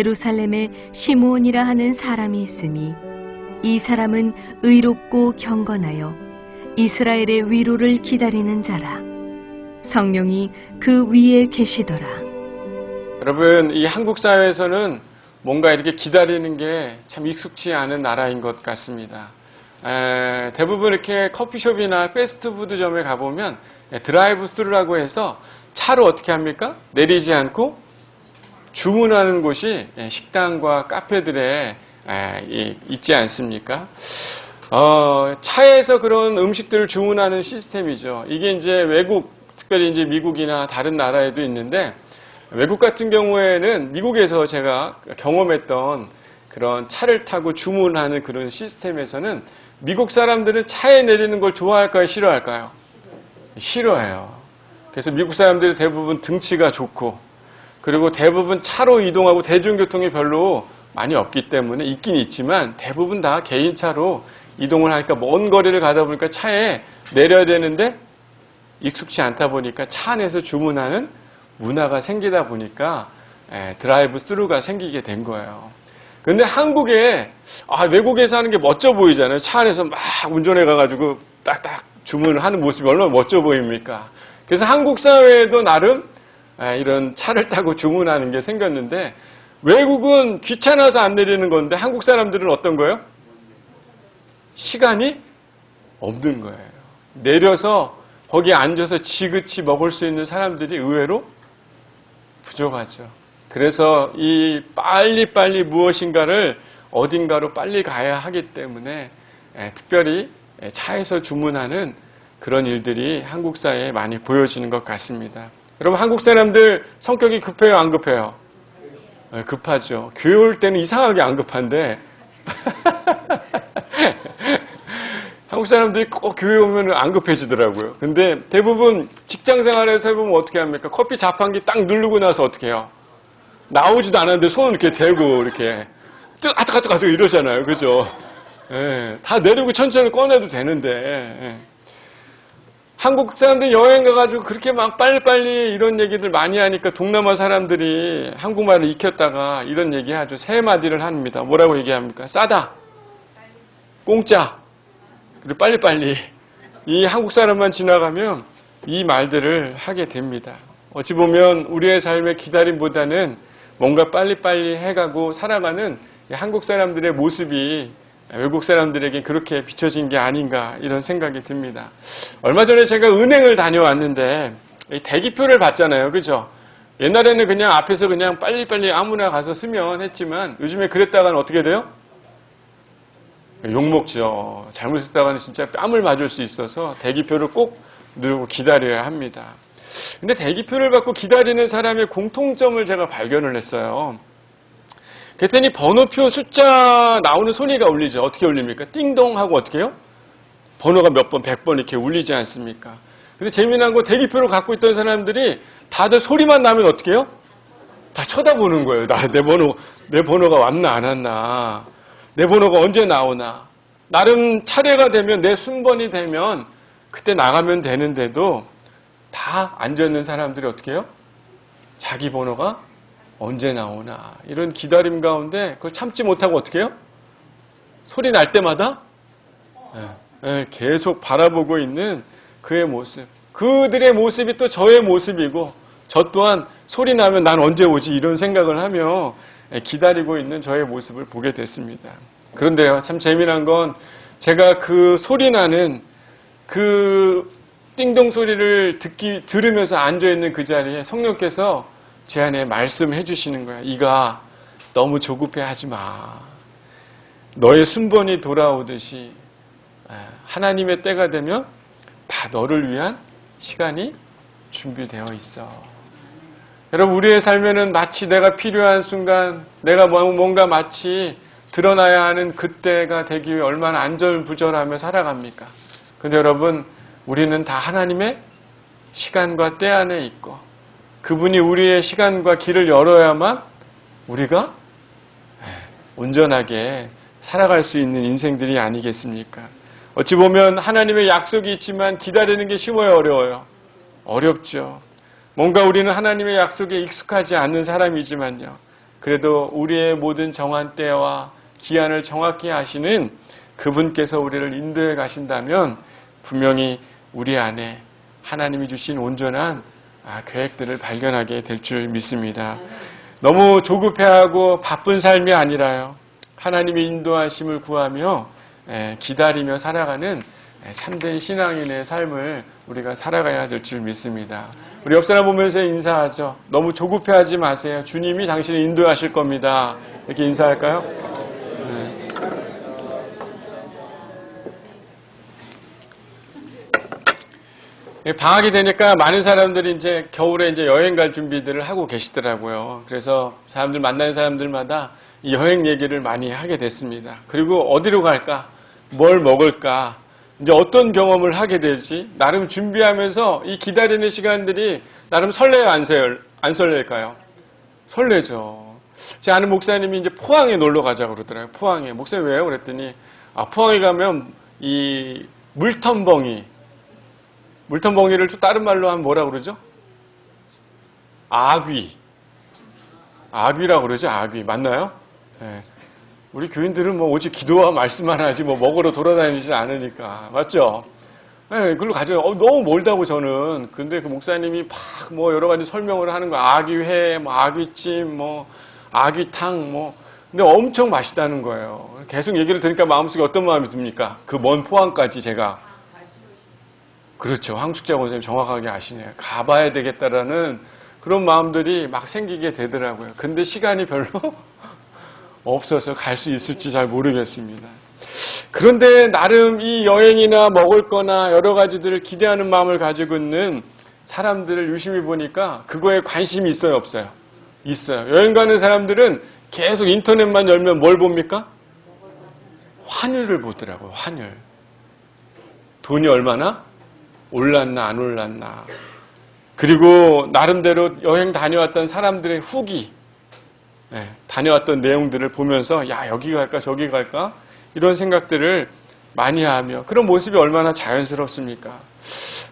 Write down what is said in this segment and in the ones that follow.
예루살렘에 시므온이라 하는 사람이 있으니 이 사람은 의롭고 경건하여 이스라엘의 위로를 기다리는 자라 성령이 그 위에 계시더라 여러분, 이 한국 사회에서는 뭔가 이렇게 기다리는 게 참 익숙치 않은 나라인 것 같습니다. 에, 대부분 이렇게 커피숍이나 패스트푸드점에 가보면 드라이브 스루라고 해서 차로 어떻게 합니까? 내리지 않고 주문하는 곳이 예, 식당과 카페들에 에, 이- 있지 않습니까? 어, 차에서 그런 음식들을 주문하는 시스템이죠. 이게 이제 외국, 특별히 이제 미국이나 다른 나라에도 있는데 외국 같은 경우에는 미국에서 제가 경험했던 그런 차를 타고 주문하는 그런 시스템에서는 미국 사람들은 차에 내리는 걸 좋아할까요? 싫어할까요? 싫어해요. 그래서 미국 사람들이 대부분 등치가 좋고 그리고 대부분 차로 이동하고 대중교통이 별로 많이 없기 때문에 있긴 있지만 대부분 다 개인차로 이동을 하니까 먼 거리를 가다 보니까 차에 내려야 되는데 익숙치 않다 보니까 차 안에서 주문하는 문화가 생기다 보니까 에, 드라이브 스루가 생기게 된 거예요. 근데 한국에 아, 외국에서 하는 게 멋져 보이잖아요. 차 안에서 막 운전해 가가지고 딱딱 주문을 하는 모습이 얼마나 멋져 보입니까? 그래서 한국 사회에도 나름 에, 이런 차를 타고 주문하는 게 생겼는데 외국은 귀찮아서 안 내리는 건데 한국 사람들은 어떤 거예요? 시간이 없는 거예요. 내려서 거기에 앉아서 지그치 먹을 수 있는 사람들이 의외로 부족하죠. 그래서 이 빨리빨리 무엇인가를 어딘가로 빨리 가야 하기 때문에 에, 특별히 에, 차에서 주문하는 그런 일들이 한국 사회에 많이 보여지는 것 같습니다. 여러분 한국 사람들 성격이 급해요, 안 급해요? 에, 급하죠. 교회 올 때는 이상하게 안 급한데 한국 사람들이 꼭 교회 오면 안 급해지더라고요. 근데 대부분 직장 생활에서 해보면 어떻게 합니까? 커피 자판기 딱 누르고 나서 어떻게 해요? 나오지도 않았는데 손을 이렇게 대고 이렇게 아득아득아득 이러잖아요. 그죠? 예, 다 내리고 천천히 꺼내도 되는데 예. 한국 사람들 여행 가가지고 그렇게 막 빨리빨리 이런 얘기들 많이 하니까 동남아 사람들이 한국말을 익혔다가 이런 얘기 하죠. 세 마디를 합니다. 뭐라고 얘기합니까? 싸다. 공짜. 그리고 빨리빨리. 이 한국 사람만 지나가면 이 말들을 하게 됩니다. 어찌 보면 우리의 삶의 기다림보다는 뭔가 빨리빨리 해가고 살아가는 이 한국 사람들의 모습이 외국 사람들에게 그렇게 비춰진 게 아닌가 이런 생각이 듭니다. 얼마 전에 제가 은행을 다녀왔는데 이 대기표를 봤잖아요. 그죠? 옛날에는 그냥 앞에서 그냥 빨리빨리 아무나 가서 쓰면 했지만 요즘에 그랬다가는 어떻게 돼요? 욕먹죠. 잘못했다가는 진짜 뺨을 맞을 수 있어서 대기표를 꼭 누르고 기다려야 합니다. 근데 대기표를 받고 기다리는 사람의 공통점을 제가 발견을 했어요. 그랬더니 번호표 숫자 나오는 소리가 울리죠. 어떻게 울립니까? 띵동 하고 어떻게 해요? 번호가 몇 번, 백번 이렇게 울리지 않습니까? 근데 재미난 건 대기표를 갖고 있던 사람들이 다들 소리만 나면 어떻게 해요? 다 쳐다보는 거예요. 나, 내 번호, 내 번호가 왔나, 안 왔나. 내 번호가 언제 나오나. 나름 차례가 되면, 내 순번이 되면, 그때 나가면 되는데도 다 앉아있는 사람들이 어떻게 해요? 자기 번호가 언제 나오나. 이런 기다림 가운데 그걸 참지 못하고 어떻게 해요? 소리 날 때마다 예, 예, 계속 바라보고 있는 그의 모습. 그들의 모습이 또 저의 모습이고, 저 또한 소리 나면 난 언제 오지 이런 생각을 하며 예, 기다리고 있는 저의 모습을 보게 됐습니다. 그런데요, 참 재미난 건 제가 그 소리 나는 그 띵동 소리를 듣기, 들으면서 앉아 있는 그 자리에 성령께서 제 안에 말씀해 주시는 거야. 이가 너무 조급해 하지 마. 너의 순번이 돌아오듯이 아, 하나님의 때가 되면 다 너를 위한 시간이 준비되어 있어. 여러분, 우리의 삶에는 마치 내가 필요한 순간, 내가 뭐- 뭔가 마치 드러나야 하는 그때가 되기 위해 얼마나 안절부절하며 살아갑니까? 근데 여러분, 우리는 다 하나님의 시간과 때 안에 있고, 그분이 우리의 시간과 길을 열어야만 우리가 온전하게 살아갈 수 있는 인생들이 아니겠습니까? 어찌 보면 하나님의 약속이 있지만 기다리는 게 쉬워요, 어려워요? 어렵죠. 뭔가 우리는 하나님의 약속에 익숙하지 않는 사람이지만요. 그래도 우리의 모든 정한 때와 기한을 정확히 아시는 그분께서 우리를 인도해 가신다면 분명히 우리 안에 하나님이 주신 온전한 아, 계획들을 발견하게 될 줄 믿습니다. 너무 조급해하고 바쁜 삶이 아니라요. 하나님의 인도하심을 구하며 에, 기다리며 살아가는 에, 참된 신앙인의 삶을 우리가 살아가야 될 줄 믿습니다. 우리 옆 사람 보면서 인사하죠. 너무 조급해하지 마세요. 주님이 당신을 인도하실 겁니다. 이렇게 인사할까요? 방학이 되니까 많은 사람들이 이제 겨울에 이제 여행 갈 준비들을 하고 계시더라고요. 그래서 사람들 만나는 사람들마다 이 여행 얘기를 많이 하게 됐습니다. 그리고 어디로 갈까? 뭘 먹을까? 이제 어떤 경험을 하게 될지 나름 준비하면서 이 기다리는 시간들이 나름 설레요, 안, 설, 안 설렐까요? 설레죠. 제 아는 목사님이 이제 포항에 놀러 가자고 그러더라고요. 포항에. 목사님 왜요? 그랬더니 아, 포항에 가면 이 물텀벙이 물텀벙이를 또 다른 말로 하면 뭐라 그러죠? 아귀. 아귀라고 그러죠, 아귀. 맞나요? 예. 우리 교인들은 뭐 오직 기도와 말씀만 하지 뭐 먹으러 돌아다니지 않으니까. 맞죠? 예, 그걸로 가죠. 어, 너무 멀다고 저는. 근데 그 목사님이 막 뭐 여러 가지 설명을 하는 거야. 아귀회, 뭐 아귀찜, 뭐 아귀탕, 뭐. 근데 엄청 맛있다는 거예요. 계속 얘기를 들으니까 마음속에 어떤 마음이 듭니까? 그 먼 포항까지 제가. 그렇죠. 황숙자 원생님 정확하게 아시네요. 가봐야 되겠다라는 그런 마음들이 막 생기게 되더라고요. 근데 시간이 별로 없어서 갈 수 있을지 잘 모르겠습니다. 그런데 나름 이 여행이나 먹을 거나 여러 가지들을 기대하는 마음을 가지고 있는 사람들을 유심히 보니까 그거에 관심이 있어요, 없어요? 있어요. 여행 가는 사람들은 계속 인터넷만 열면 뭘 봅니까? 환율을 보더라고요, 환율. 돈이 얼마나? 올랐나, 안 올랐나. 그리고 나름대로 여행 다녀왔던 사람들의 후기, 네, 다녀왔던 내용들을 보면서 야 여기 갈까 저기 갈까 이런 생각들을 많이 하며 그런 모습이 얼마나 자연스럽습니까?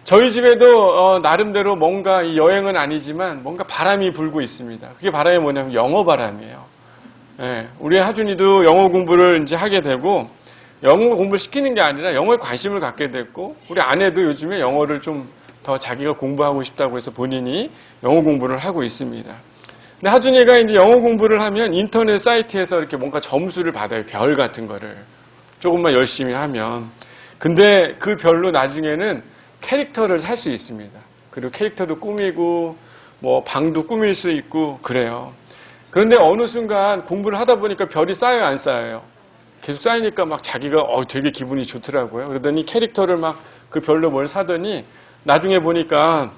저희 집에도 어, 나름대로 뭔가 이 여행은 아니지만 뭔가 바람이 불고 있습니다. 그게 바람이 뭐냐면 영어 바람이에요. 예, 우리 하준이도 영어 공부를 이제 하게 되고 영어 공부를 시키는 게 아니라 영어에 관심을 갖게 됐고 우리 아내도 요즘에 영어를 좀 더 자기가 공부하고 싶다고 해서 본인이 영어 공부를 하고 있습니다. 근데 하준이가 이제 영어 공부를 하면 인터넷 사이트에서 이렇게 뭔가 점수를 받아요. 별 같은 거를. 조금만 열심히 하면. 근데 그 별로 나중에는 캐릭터를 살 수 있습니다. 그리고 캐릭터도 꾸미고, 뭐, 방도 꾸밀 수 있고, 그래요. 그런데 어느 순간 공부를 하다 보니까 별이 쌓여요, 안 쌓여요? 계속 쌓이니까 막 자기가, 어, 되게 기분이 좋더라고요. 그러더니 캐릭터를 막 그 별로 뭘 사더니 나중에 보니까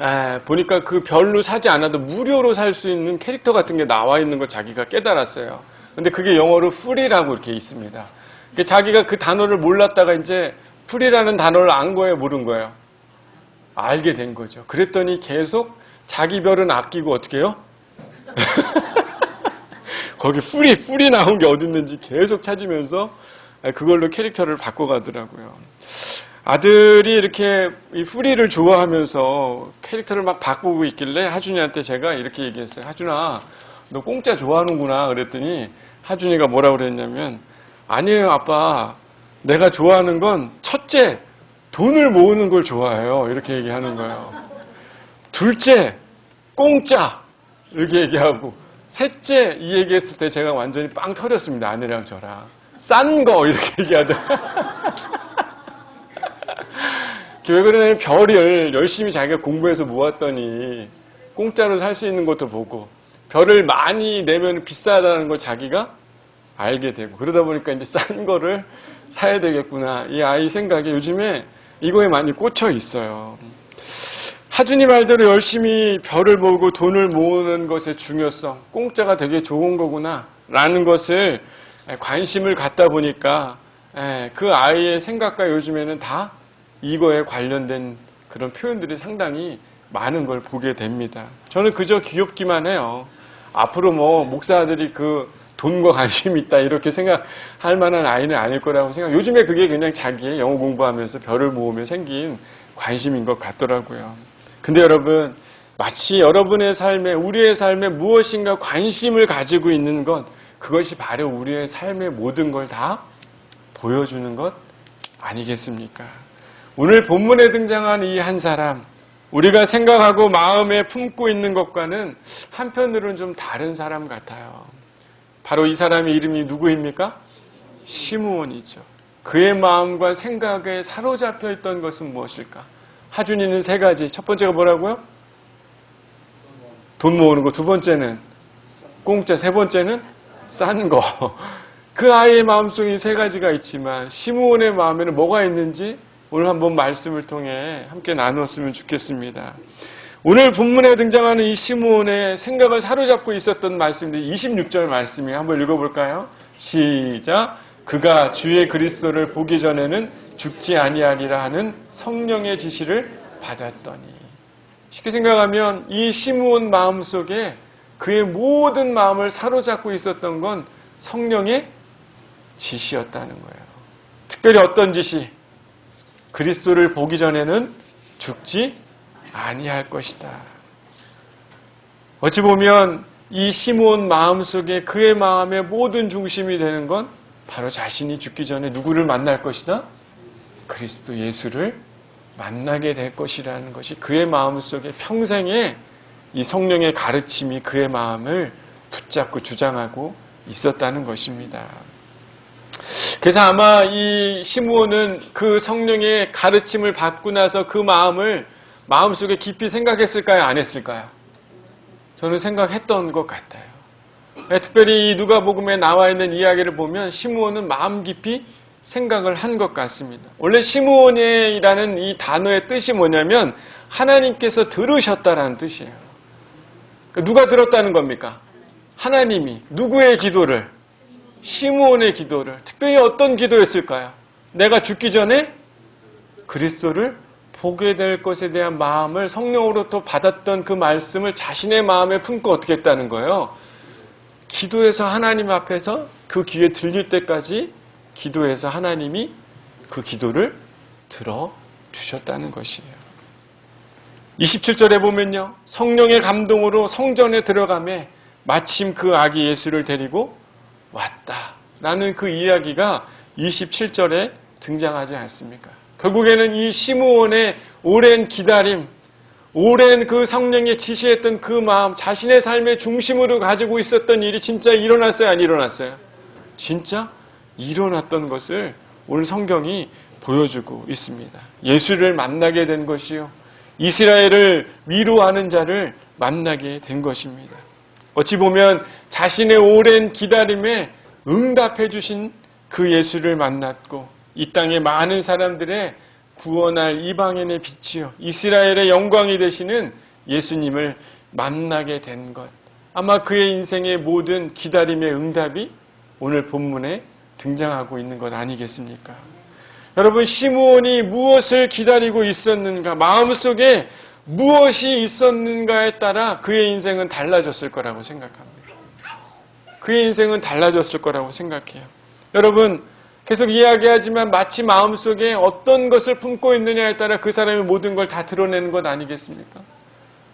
에, 보니까 그 별로 사지 않아도 무료로 살 수 있는 캐릭터 같은 게 나와 있는 걸 자기가 깨달았어요. 근데 그게 영어로 풀이라고 이렇게 있습니다. 그러니까 자기가 그 단어를 몰랐다가 이제 풀이라는 단어를 안 거예요, 모른 거예요. 알게 된 거죠. 그랬더니 계속 자기 별은 아끼고 어떻게 해요? 거기 풀이, 풀이 나온 게 어디 있는지 계속 찾으면서 그걸로 캐릭터를 바꿔가더라고요. 아들이 이렇게 이 후리를 좋아하면서 캐릭터를 막 바꾸고 있길래 하준이한테 제가 이렇게 얘기했어요. 하준아, 너 공짜 좋아하는구나. 그랬더니 하준이가 뭐라 그랬냐면 아니에요, 아빠. 내가 좋아하는 건 첫째, 돈을 모으는 걸 좋아해요. 이렇게 얘기하는 거예요. 둘째, 공짜. 이렇게 얘기하고 셋째, 이 얘기했을 때 제가 완전히 빵 터졌습니다. 아내랑 저랑. 싼 거 이렇게 얘기하더라고요. 왜 그러냐면 별을 열심히 자기가 공부해서 모았더니 공짜로 살 수 있는 것도 보고 별을 많이 내면 비싸다는 걸 자기가 알게 되고 그러다 보니까 이제 싼 거를 사야 되겠구나 이 아이 생각에 요즘에 이거에 많이 꽂혀 있어요. 하준이 말대로 열심히 별을 보고 돈을 모으는 것의 중요성, 공짜가 되게 좋은 거구나 라는 것을 관심을 갖다 보니까 그 아이의 생각과 요즘에는 다 이거에 관련된 그런 표현들이 상당히 많은 걸 보게 됩니다. 저는 그저 귀엽기만 해요. 앞으로 뭐 목사들이 그 돈과 관심이 있다 이렇게 생각할 만한 아이는 아닐 거라고 생각. 요즘에 그게 그냥 자기의 영어 공부하면서 별을 모으며 생긴 관심인 것 같더라고요. 근데 여러분 마치 여러분의 삶에, 우리의 삶에 무엇인가 관심을 가지고 있는 것, 그것이 바로 우리의 삶의 모든 걸 다 보여주는 것 아니겠습니까? 오늘 본문에 등장한 이 한 사람, 우리가 생각하고 마음에 품고 있는 것과는 한편으로는 좀 다른 사람 같아요. 바로 이 사람의 이름이 누구입니까? 시므온이죠. 그의 마음과 생각에 사로잡혀 있던 것은 무엇일까? 하준이는 세 가지. 첫 번째가 뭐라고요? 돈 모으는 거. 두 번째는 공짜. 세 번째는 싼 거. 그 아이의 마음속에 세 가지가 있지만 시므온의 마음에는 뭐가 있는지 오늘 한번 말씀을 통해 함께 나누었으면 좋겠습니다. 오늘 본문에 등장하는 이 시므온의 생각을 사로잡고 있었던 말씀인데 26절 말씀이 한번 읽어볼까요? 시작. 그가 주의 그리스도를 보기 전에는 죽지 아니하리라 하는 성령의 지시를 받았더니 쉽게 생각하면 이 시므온 마음 속에 그의 모든 마음을 사로잡고 있었던 건 성령의 지시였다는 거예요. 특별히 어떤 지시? 그리스도를 보기 전에는 죽지 아니할 것이다. 어찌 보면 이 시므온 마음 속에 그의 마음의 모든 중심이 되는 건 바로 자신이 죽기 전에 누구를 만날 것이다? 그리스도 예수를 만나게 될 것이라는 것이 그의 마음 속에 평생에 이 성령의 가르침이 그의 마음을 붙잡고 주장하고 있었다는 것입니다. 그래서 아마 이 시므온은 그 성령의 가르침을 받고 나서 그 마음을 마음속에 깊이 생각했을까요? 안 했을까요? 저는 생각했던 것 같아요. 네, 특별히 이 누가복음에 나와 있는 이야기를 보면 시므온은 마음 깊이 생각을 한 것 같습니다. 원래 시므온이라는 이 단어의 뜻이 뭐냐면 하나님께서 들으셨다라는 뜻이에요. 그러니까 누가 들었다는 겁니까? 하나님이 누구의 기도를? 시므온의 기도를 특별히 어떤 기도였을까요? 내가 죽기 전에 그리스도를 보게 될 것에 대한 마음을 성령으로부터 받았던 그 말씀을 자신의 마음에 품고 어떻게 했다는 거예요? 기도해서 하나님 앞에서 그 귀에 들릴 때까지 기도해서 하나님이 그 기도를 들어 주셨다는 것이에요. 27절에 보면요. 성령의 감동으로 성전에 들어가매 마침 그 아기 예수를 데리고 왔다. 라는 그 이야기가 27절에 등장하지 않습니까? 결국에는 이 시므온의 오랜 기다림, 오랜 그 성령의 지시했던 그 마음, 자신의 삶의 중심으로 가지고 있었던 일이 진짜 일어났어요? 안 일어났어요? 진짜 일어났던 것을 오늘 성경이 보여주고 있습니다. 예수를 만나게 된 것이요. 이스라엘을 위로하는 자를 만나게 된 것입니다. 어찌 보면 자신의 오랜 기다림에 응답해 주신 그 예수를 만났고 이 땅의 많은 사람들의 구원할 이방인의 빛이요. 이스라엘의 영광이 되시는 예수님을 만나게 된 것. 아마 그의 인생의 모든 기다림의 응답이 오늘 본문에 등장하고 있는 것 아니겠습니까? 여러분, 시므온이 무엇을 기다리고 있었는가, 마음속에 무엇이 있었는가에 따라 그의 인생은 달라졌을 거라고 생각합니다. 그의 인생은 달라졌을 거라고 생각해요. 여러분, 계속 이야기하지만 마치 마음속에 어떤 것을 품고 있느냐에 따라 그 사람의 모든 걸 다 드러내는 것 아니겠습니까?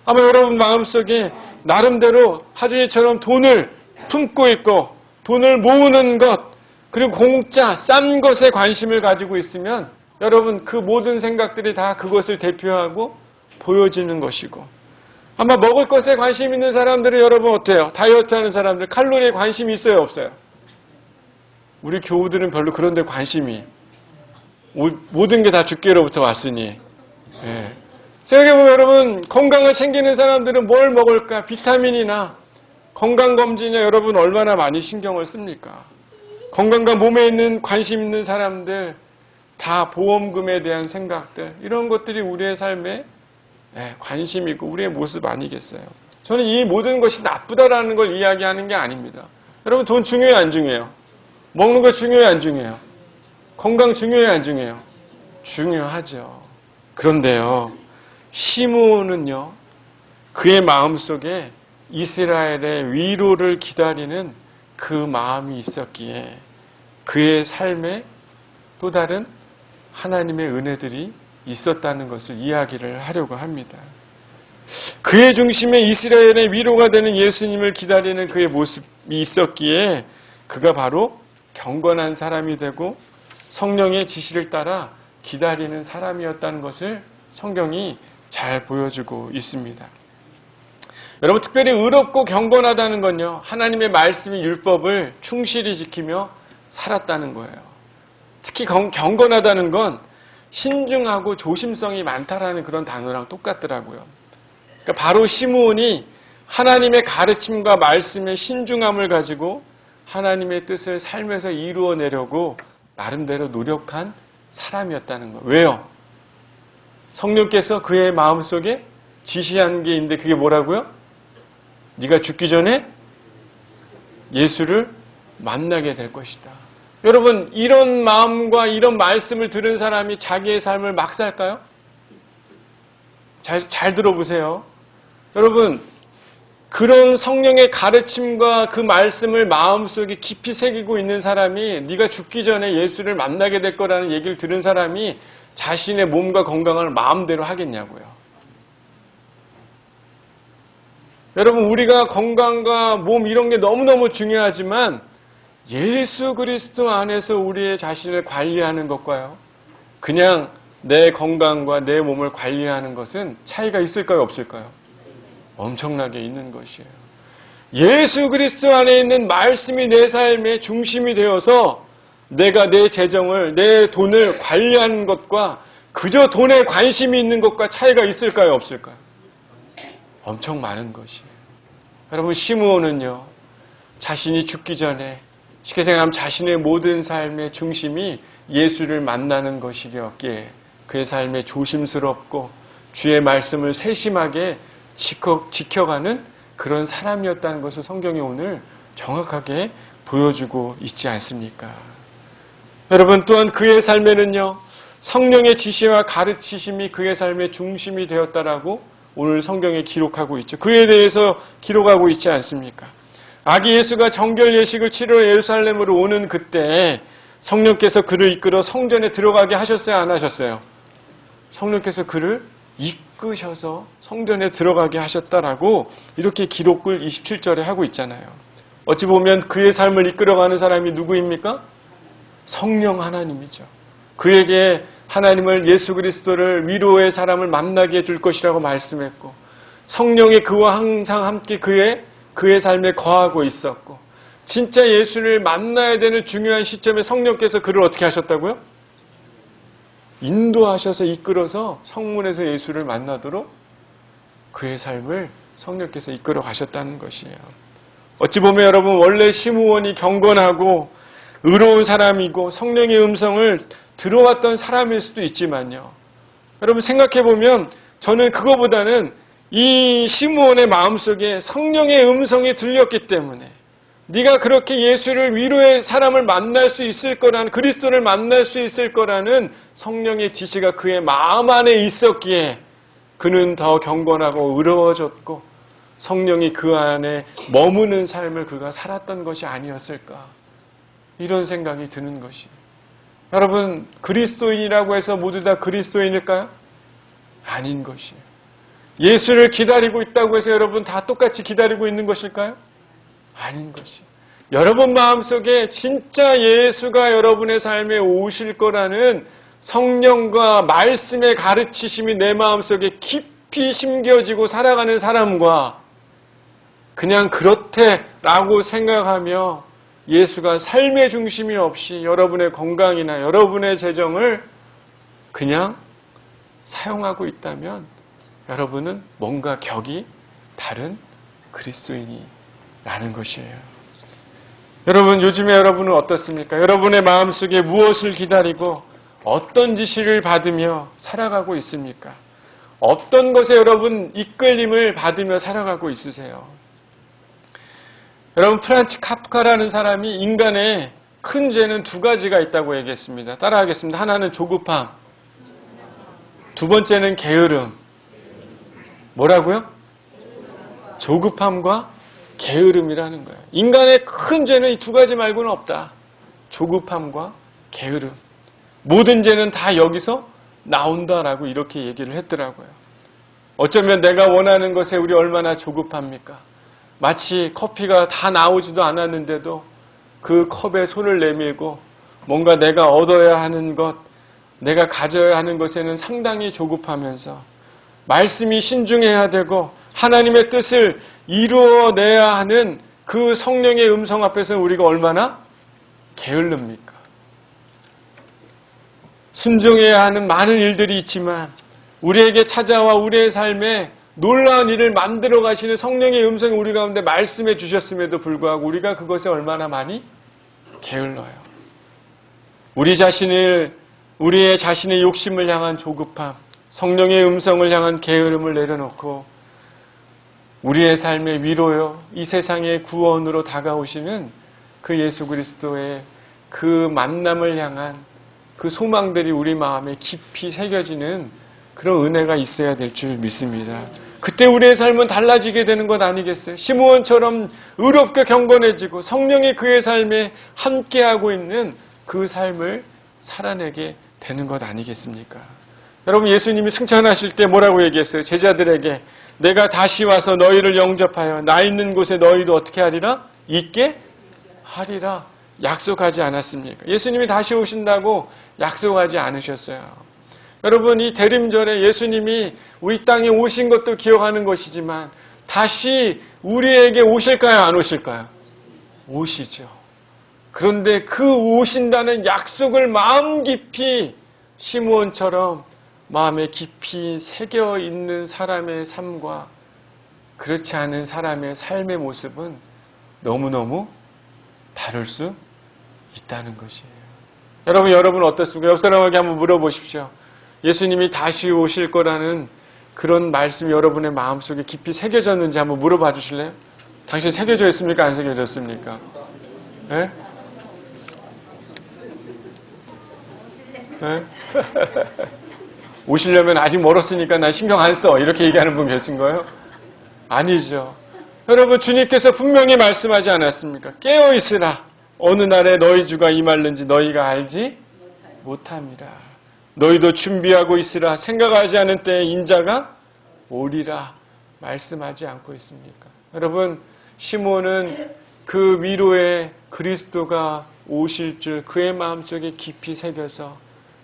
아마 여러분 마음속에 나름대로 하준이처럼 돈을 품고 있고 돈을 모으는 것 그리고 공짜 싼 것에 관심을 가지고 있으면 여러분 그 모든 생각들이 다 그것을 대표하고 보여지는 것이고 아마 먹을 것에 관심 있는 사람들은 여러분 어때요? 다이어트 하는 사람들 칼로리에 관심이 있어요 없어요? 우리 교우들은 별로 그런 데 관심이 모든 게 다 주께로부터 왔으니 예. 생각해보면 여러분 건강을 챙기는 사람들은 뭘 먹을까? 비타민이나 건강검진에 여러분 얼마나 많이 신경을 씁니까? 건강과 몸에 있는 관심 있는 사람들 다 보험금에 대한 생각들 이런 것들이 우리의 삶에 예, 관심 있고 우리의 모습 아니겠어요? 저는 이 모든 것이 나쁘다라는 걸 이야기하는 게 아닙니다. 여러분 돈 중요해요 안 중요해요? 먹는 거 중요해요 안 중요해요? 건강 중요해요 안 중요해요? 중요하죠. 그런데요 시므온은요 그의 마음속에 이스라엘의 위로를 기다리는 그 마음이 있었기에 그의 삶에 또 다른 하나님의 은혜들이 있었다는 것을 이야기를 하려고 합니다. 그의 중심에 이스라엘의 위로가 되는 예수님을 기다리는 그의 모습이 있었기에 그가 바로 경건한 사람이 되고 성령의 지시를 따라 기다리는 사람이었다는 것을 성경이 잘 보여주고 있습니다. 여러분 특별히 의롭고 경건하다는 건요. 하나님의 말씀이 율법을 충실히 지키며 살았다는 거예요. 특히 경, 경건하다는 건 신중하고 조심성이 많다라는 그런 단어랑 똑같더라고요. 그러니까 바로 시므온이 하나님의 가르침과 말씀의 신중함을 가지고 하나님의 뜻을 삶에서 이루어내려고 나름대로 노력한 사람이었다는 거예요. 왜요? 성령께서 그의 마음속에 지시한 게 있는데 그게 뭐라고요? 네가 죽기 전에 예수를 만나게 될 것이다. 여러분 이런 마음과 이런 말씀을 들은 사람이 자기의 삶을 막 살까요? 잘, 잘 들어보세요. 여러분 그런 성령의 가르침과 그 말씀을 마음속에 깊이 새기고 있는 사람이 네가 죽기 전에 예수를 만나게 될 거라는 얘기를 들은 사람이 자신의 몸과 건강을 마음대로 하겠냐고요. 여러분 우리가 건강과 몸 이런 게 너무너무 중요하지만 예수 그리스도 안에서 우리의 자신을 관리하는 것과요. 그냥 내 건강과 내 몸을 관리하는 것은 차이가 있을까요, 없을까요? 엄청나게 있는 것이에요. 예수 그리스도 안에 있는 말씀이 내 삶의 중심이 되어서 내가 내 재정을, 내 돈을 관리하는 것과 그저 돈에 관심이 있는 것과 차이가 있을까요, 없을까요? 엄청 많은 것이에요. 여러분, 시므온은요, 자신이 죽기 전에 쉽게 생각하면 자신의 모든 삶의 중심이 예수를 만나는 것이었기에 그의 삶에 조심스럽고 주의 말씀을 세심하게 지켜, 지켜가는 그런 사람이었다는 것을 성경이 오늘 정확하게 보여주고 있지 않습니까? 여러분 또한 그의 삶에는요 성령의 지시와 가르치심이 그의 삶의 중심이 되었다라고 오늘 성경에 기록하고 있죠. 그에 대해서 기록하고 있지 않습니까? 아기 예수가 정결 예식을 치러 예루살렘으로 오는 그때 성령께서 그를 이끌어 성전에 들어가게 하셨어요, 안 하셨어요? 성령께서 그를 이끄셔서 성전에 들어가게 하셨다라고 이렇게 기록을 27절에 하고 있잖아요. 어찌 보면 그의 삶을 이끌어가는 사람이 누구입니까? 성령 하나님이죠. 그에게 하나님을 예수 그리스도를 위로의 사람을 만나게 해줄 것이라고 말씀했고 성령이 그와 항상 함께 그의 그의 삶에 거하고 있었고 진짜 예수를 만나야 되는 중요한 시점에 성령께서 그를 어떻게 하셨다고요? 인도하셔서 이끌어서 성문에서 예수를 만나도록 그의 삶을 성령께서 이끌어 가셨다는 것이에요. 어찌 보면 여러분 원래 시무원이 경건하고 의로운 사람이고 성령의 음성을 들어왔던 사람일 수도 있지만요. 여러분 생각해 보면 저는 그거보다는 이 시므온의 마음속에 성령의 음성이 들렸기 때문에 네가 그렇게 예수를 위로의 사람을 만날 수 있을 거라는 그리스도를 만날 수 있을 거라는 성령의 지시가 그의 마음 안에 있었기에 그는 더 경건하고 의로워졌고 성령이 그 안에 머무는 삶을 그가 살았던 것이 아니었을까 이런 생각이 드는 것이 여러분 그리스도인이라고 해서 모두 다 그리스도인일까요? 아닌 것이에요. 예수를 기다리고 있다고 해서 여러분 다 똑같이 기다리고 있는 것일까요? 아닌 것이. 여러분 마음속에 진짜 예수가 여러분의 삶에 오실 거라는 성령과 말씀의 가르치심이 내 마음속에 깊이 심겨지고 살아가는 사람과 그냥 그렇대라고 생각하며 예수가 삶의 중심이 없이 여러분의 건강이나 여러분의 재정을 그냥 사용하고 있다면 여러분은 뭔가 격이 다른 그리스도인이라는 것이에요. 여러분 요즘에 여러분은 어떻습니까? 여러분의 마음속에 무엇을 기다리고 어떤 지시를 받으며 살아가고 있습니까? 어떤 것에 여러분 이끌림을 받으며 살아가고 있으세요? 여러분 프란치 카프카라는 사람이 인간의 큰 죄는 두 가지가 있다고 얘기했습니다. 따라하겠습니다. 하나는 조급함, 두 번째는 게으름. 뭐라고요? 조급함과 게으름이라는 거예요. 인간의 큰 죄는 이 두 가지 말고는 없다. 조급함과 게으름. 모든 죄는 다 여기서 나온다라고 이렇게 얘기를 했더라고요. 어쩌면 내가 원하는 것에 우리 얼마나 조급합니까? 마치 커피가 다 나오지도 않았는데도 그 컵에 손을 내밀고 뭔가 내가 얻어야 하는 것, 내가 가져야 하는 것에는 상당히 조급하면서 말씀이 신중해야 되고 하나님의 뜻을 이루어내야 하는 그 성령의 음성 앞에서 우리가 얼마나 게을릅니까? 순종해야 하는 많은 일들이 있지만 우리에게 찾아와 우리의 삶에 놀라운 일을 만들어 가시는 성령의 음성이 우리 가운데 말씀해 주셨음에도 불구하고 우리가 그것에 얼마나 많이 게을러요. 우리 자신을 우리의 자신의 욕심을 향한 조급함, 성령의 음성을 향한 게으름을 내려놓고 우리의 삶의 위로요, 이 세상의 구원으로 다가오시는 그 예수 그리스도의 그 만남을 향한 그 소망들이 우리 마음에 깊이 새겨지는 그런 은혜가 있어야 될 줄 믿습니다. 그때 우리의 삶은 달라지게 되는 것 아니겠어요? 시므온처럼 의롭게 경건해지고 성령이 그의 삶에 함께하고 있는 그 삶을 살아내게 되는 것 아니겠습니까? 여러분 예수님이 승천하실 때 뭐라고 얘기했어요? 제자들에게 내가 다시 와서 너희를 영접하여 나 있는 곳에 너희도 어떻게 하리라? 있게 하리라. 약속하지 않았습니까? 예수님이 다시 오신다고 약속하지 않으셨어요. 여러분 이 대림절에 예수님이 우리 땅에 오신 것도 기억하는 것이지만 다시 우리에게 오실까요? 안 오실까요? 오시죠. 그런데 그 오신다는 약속을 마음 깊이 시므온처럼 마음에 깊이 새겨 있는 사람의 삶과 그렇지 않은 사람의 삶의 모습은 너무너무 다를 수 있다는 것이에요. 여러분, 여러분 어떻습니까? 옆 사람에게 한번 물어보십시오. 예수님이 다시 오실 거라는 그런 말씀이 여러분의 마음속에 깊이 새겨졌는지 한번 물어봐 주실래요? 당신 새겨져 있습니까? 안 새겨졌습니까? 네? 네? 오시려면 아직 멀었으니까 난 신경 안 써. 이렇게 얘기하는 분 계신 거예요? 아니죠. 여러분, 주님께서 분명히 말씀하지 않았습니까? 깨어 있으라. 어느 날에 너희 주가 임할는지 너희가 알지 못함이라. 너희도 준비하고 있으라. 생각하지 않은 때에 인자가 오리라. 말씀하지 않고 있습니까? 여러분, 시몬은 그 위로에 그리스도가 오실 줄 그의 마음속에 깊이 새겨서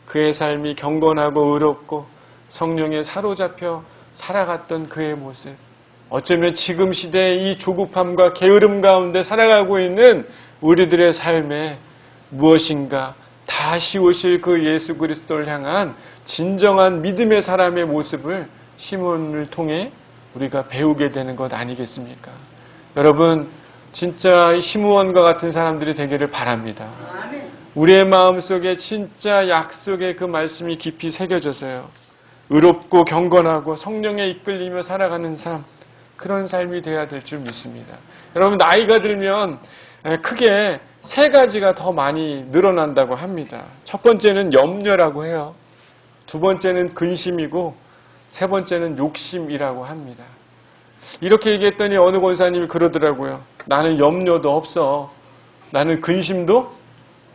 그의 삶이 경건하고 의롭고 성령에 사로잡혀 살아갔던 그의 모습. 어쩌면 지금 시대의 이 조급함과 게으름 가운데 살아가고 있는 우리들의 삶에 무엇인가 다시 오실 그 예수 그리스도를 향한 진정한 믿음의 사람의 모습을 시몬을 통해 우리가 배우게 되는 것 아니겠습니까? 여러분, 진짜 시므원과 같은 사람들이 되기를 바랍니다. 우리의 마음 속에 진짜 약속의 그 말씀이 깊이 새겨져서요. 의롭고 경건하고 성령에 이끌리며 살아가는 삶, 그런 삶이 되어야 될 줄 믿습니다. 여러분, 나이가 들면 크게 세 가지가 더 많이 늘어난다고 합니다. 첫 번째는 염려라고 해요. 두 번째는 근심이고, 세 번째는 욕심이라고 합니다. 이렇게 얘기했더니 어느 권사님이 그러더라고요. 나는 염려도 없어. 나는 근심도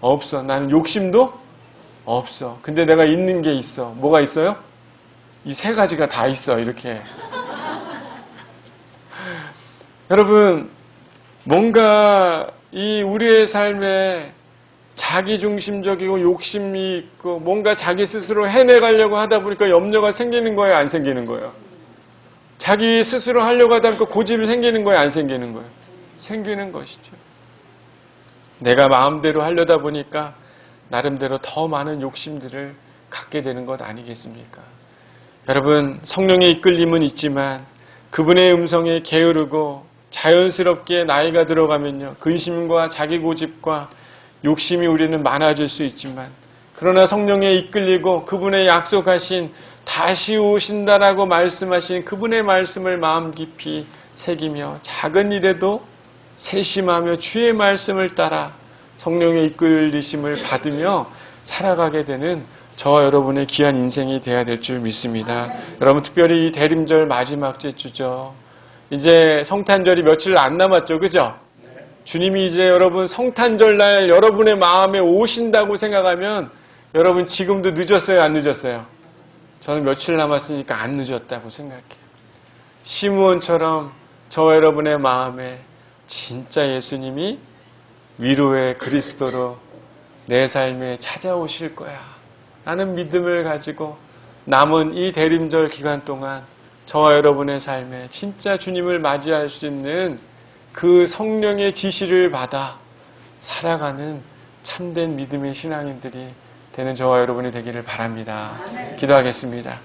없어. 나는 욕심도 없어. 근데 내가 있는 게 있어. 뭐가 있어요? 이 세 가지가 다 있어. 이렇게. 여러분, 뭔가 이 우리의 삶에 자기중심적이고 욕심이 있고 뭔가 자기 스스로 해내가려고 하다 보니까 염려가 생기는 거예요? 안 생기는 거예요? 자기 스스로 하려고 하다 보니까 고집이 생기는 거예요? 안 생기는 거예요? 생기는 것이죠. 내가 마음대로 하려다 보니까 나름대로 더 많은 욕심들을 갖게 되는 것 아니겠습니까? 여러분, 성령의 이끌림은 있지만 그분의 음성에 게으르고 자연스럽게 나이가 들어가면요. 근심과 자기 고집과 욕심이 우리는 많아질 수 있지만 그러나 성령에 이끌리고 그분의 약속하신 다시 오신다라고 말씀하신 그분의 말씀을 마음 깊이 새기며 작은 일에도 세심하며 주의 말씀을 따라 성령의 이끌리심을 받으며 살아가게 되는 저와 여러분의 귀한 인생이 되어야 될 줄 믿습니다. 여러분 특별히 이 대림절 마지막 제주죠. 이제 성탄절이 며칠 안 남았죠. 그죠? 주님이 이제 여러분 성탄절 날 여러분의 마음에 오신다고 생각하면 여러분 지금도 늦었어요? 안 늦었어요? 저는 며칠 남았으니까 안 늦었다고 생각해요. 시므온처럼 저와 여러분의 마음에 진짜 예수님이 위로의 그리스도로 내 삶에 찾아오실 거야. 라는 믿음을 가지고 남은 이 대림절 기간 동안 저와 여러분의 삶에 진짜 주님을 맞이할 수 있는 그 성령의 지시를 받아 살아가는 참된 믿음의 신앙인들이 되는 저와 여러분이 되기를 바랍니다. 기도하겠습니다.